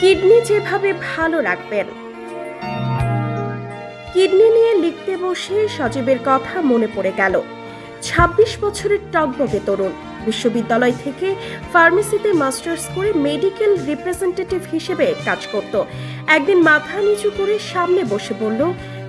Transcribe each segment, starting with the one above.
Kidney যেভাবে ভালো রাখবেন। কিডনি নিয়ে লিখতে বসে সজীবের কথা মনে পড়ে গেল। ২৬ বছরের টকবগে তরুণ, বিশ্ববিদ্যালয় থেকে ফার্মেসিতে মাস্টার্স করে মেডিকেল রিপ্রেজেন্টেটিভ হিসেবে কাজ করত। একদিন মাথা নিচু করে সামনে বসে বলল,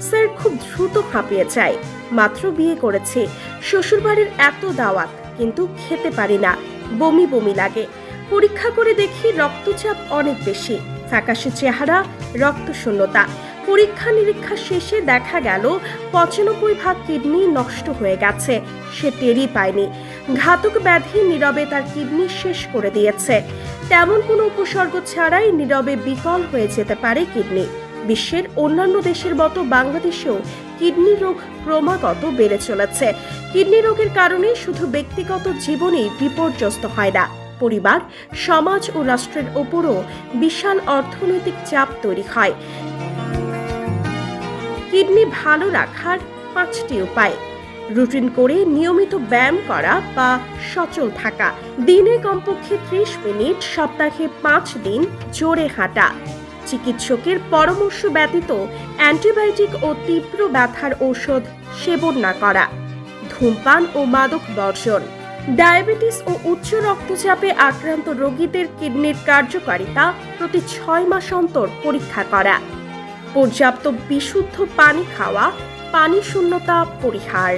স্যার, খুব দ্রুত হাঁপিয়ে যায় মাত্র বিয়ে করেছি। শ্বশুরবাড়ির এত দাওয়াত, কিন্তু খেতে পারি না। বমি বমি লাগে। পরীক্ষা করে দেখি রক্তচাপ অনেক বেশি। ফ্যাকাশে চেহারা, রক্তশূন্যতা। পরীক্ষা নিরীক্ষা শেষে দেখা গেল পঁচানব্বই ভাগ কিডনি নষ্ট হয়ে গেছে। সে টেরই পায়নি। ঘাতক ব্যাধি নীরবে তার কিডনি শেষ করে দিয়েছে। তেমন কোনো উপসর্গ ছাড়াই নীরবে বিকল হয়ে যেতে পারে কিডনি। বিশ্বের অন্যান্য দেশের মতো বাংলাদেশেও কিডনি রোগ ক্রমাগত বেড়ে চলেছে। কিডনি রোগের কারণে শুধু ব্যক্তিগত জীবনেই বিপর্যস্ত হয় না। পরিবার, সমাজ ও রাষ্ট্রের ওপরও বিশাল অর্থনৈতিক চাপ তৈরি হয়। কিডনি ভালো রাখার পাঁচটি উপায়। রুটিন করে নিয়মিত ব্যায়াম করা বা সচল থাকা। দিনে কমপক্ষে ত্রিশ মিনিট, সপ্তাহে পাঁচ দিন জোরে হাঁটা। চিকিৎসকের পরামর্শ ব্যতীত অ্যান্টিবায়োটিক ও তীব্র ব্যথার ঔষধ সেবন না করা। ধূমপান ও মাদক বর্জন। ডায়াবেটিস ও উচ্চ রক্তচাপে আক্রান্ত রোগীদের কিডনির কার্যকারিতা প্রতি ছয় মাস অন্তর পরীক্ষা করা। পর্যাপ্ত বিশুদ্ধ পানি খাওয়া, পানি শূন্যতা, পরিহার।